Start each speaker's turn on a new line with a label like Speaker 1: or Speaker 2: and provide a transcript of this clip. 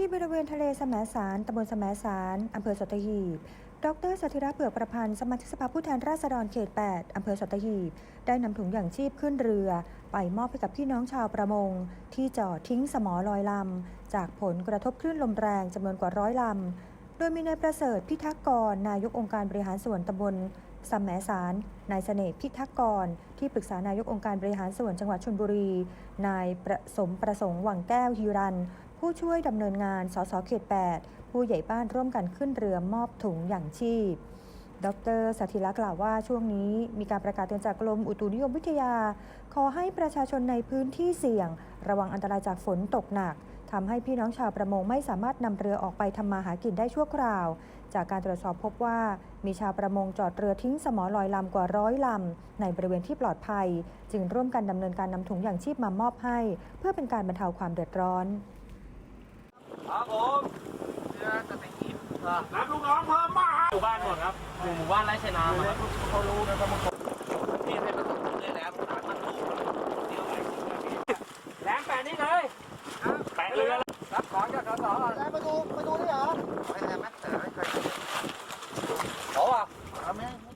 Speaker 1: ที่บริเวณทะเลสมสารตำบลสมสารอำเภอสัตหีบ ดรสถิระเผือกประพันธ์สมาชิกสภาผู้แทนราษฎรเขต 8 อำเภอสัตหีบ ได้นำถุงอย่างชีพขึ้นเรือ ไปมอบให้กับพี่น้องชาวประมง ที่จอดทิ้งสมอลอยลำ จากผลกระทบคลื่นลมแรงจำนวนกว่าร้อยลำ โดยมีนายประเสริฐพิทักษ์กร นายกองค์การบริหารส่วนตำบลสมแมสาร นายเสน่ห์พิทักษ์กร ที่ปรึกษานายกองค์การบริหารส่วนจังหวัดชลบุรี นายประสมประสงค์หวังแก้วฮิรัน ผู้ช่วยดำเนินงาน สสเขต 8 ผู้ใหญ่บ้านร่วมกันขึ้นเรือมอบถุงอย่างชีพ ดรสถิระกล่าวว่าช่วงนี้มีการประกาศเตือนจากกรมอุตุนิยมวิทยา ขอให้ประชาชนในพื้นที่เสี่ยง ระวังอันตรายจากฝนตกหนักทำให้พี่น้องชาวประมงไม่สามารถนำเรือออกไปทำมาหากินได้ชั่วคราว จากการตรวจสอบพบว่ามีชาวประมงจอดเรือทิ้งสมอลอยลำกว่าร้อยลำในบริเวณที่ปลอดภัย จึงร่วมกันดำเนินการนำถุงอย่างชีพมามอบให้ เพื่อเป็นการบรรเทาความเดือดร้อน
Speaker 2: ครับผม
Speaker 3: เรือสตีฟ
Speaker 2: รับลูกน้องเพิ่มมา
Speaker 3: หมู่บ้านหมดครับอยู่หมู่บ้านไร่ชนามาครับ
Speaker 2: เขารู้นะครับมัน
Speaker 3: พี่ให้ประสบผลเลยแล้วสามพันลูกเดียวไป
Speaker 2: แหลมแปะนี่เลยแปะเรือ
Speaker 3: รับของจากสสก่อน
Speaker 4: ไปดูไปดูนี่เหรอ
Speaker 3: ไปแทนไหมแท